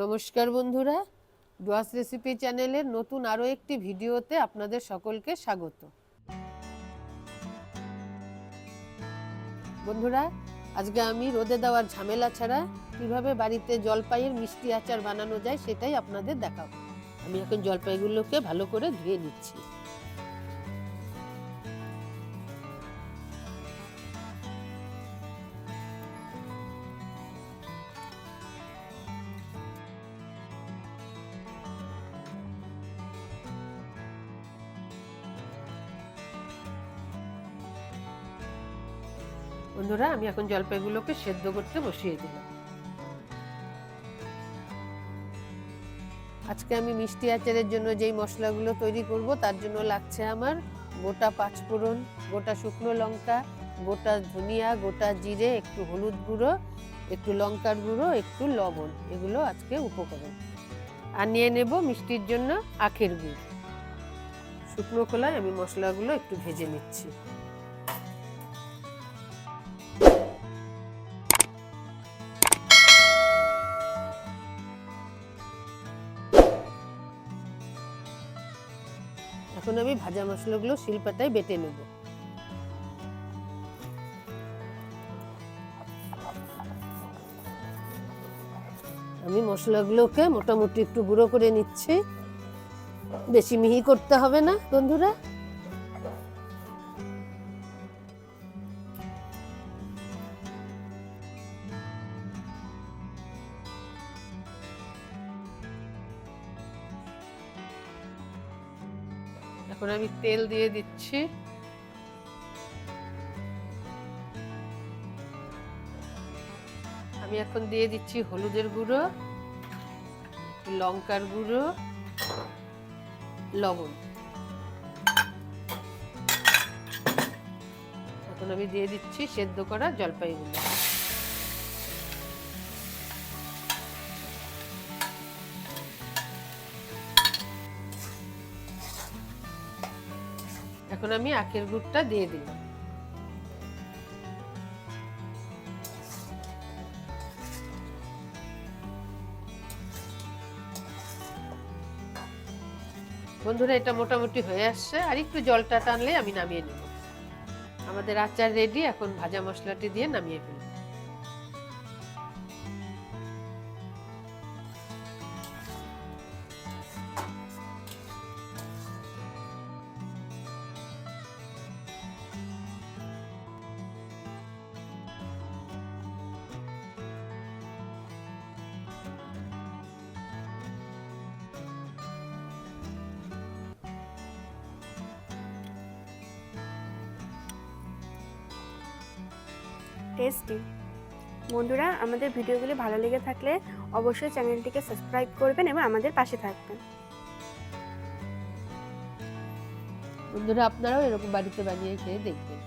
নমস্কার বন্ধুরা ডুয়াস রেসিপি চ্যানেলের নতুন আরও একটি ভিডিওতে আপনাদের সকলকে স্বাগত। বন্ধুরা, আজকে আমি রোদে দেওয়ার ঝামেলা ছাড়া কীভাবে বাড়িতে জলপাইয়ের মিষ্টি আচার বানানো যায় সেটাই আপনাদের দেখাবো। আমি এখন জলপাইগুলোকে ভালো করে ধুয়ে নিচ্ছি। বন্ধুরা, আমি এখন জলপাইগুলোকে সেদ্ধ করতে বসিয়ে দিলাম। আজকে আমি মিষ্টি আচারের জন্য যেই মশলাগুলো তৈরি করব, তার জন্য লাগছে আমার গোটা পাঁচফোড়ন, গোটা শুকনো লঙ্কা, গোটা ধনিয়া, গোটা জিরে, একটু হলুদ গুঁড়ো, একটু লঙ্কার গুঁড়ো, একটু লবণ, এগুলো আজকে উপকরণ। আর নিয়ে নেব মিষ্টির জন্য আখের গুড়। শুকনো খোলায় আমি মশলাগুলো একটু ভেজে নিচ্ছি। এখন আমি ভাজা মশলাগুলো শিলপাটায় বেটে নেব। আমি মশলাগুলোকে মোটামুটি একটু গুঁড়ো করে নিচ্ছি। বেশি মিহি করতে হবে না, বন্ধুরা। এখন আমি তেল দিয়ে দিচ্ছি। আমি এখন দিয়ে দিচ্ছি হলুদের গুঁড়ো, লঙ্কার গুঁড়ো, লবণ। এখন আমি দিয়ে দিচ্ছি সেদ্ধ করা জলপাইগুলো। এখন আমি আখের গুড়টা দিয়ে দিলাম বন্ধুরা, এটা মোটামুটি হয়ে আসছে। আর একটু জলটা টানলে আমি নামিয়ে নেব। আমাদের আচার রেডি এখন ভাজা মশলাটি দিয়ে নামিয়ে ফেলব। টেস্টি বন্ধুরা, আমাদের ভিডিওগুলি ভালো লেগে থাকলে অবশ্যই চ্যানেলটিকে সাবস্ক্রাইব করবেন এবং আমাদের পাশে থাকবেন। বন্ধুরা, আপনারাও এরকম বাড়িতে বানিয়ে খেয়ে দেখবেন।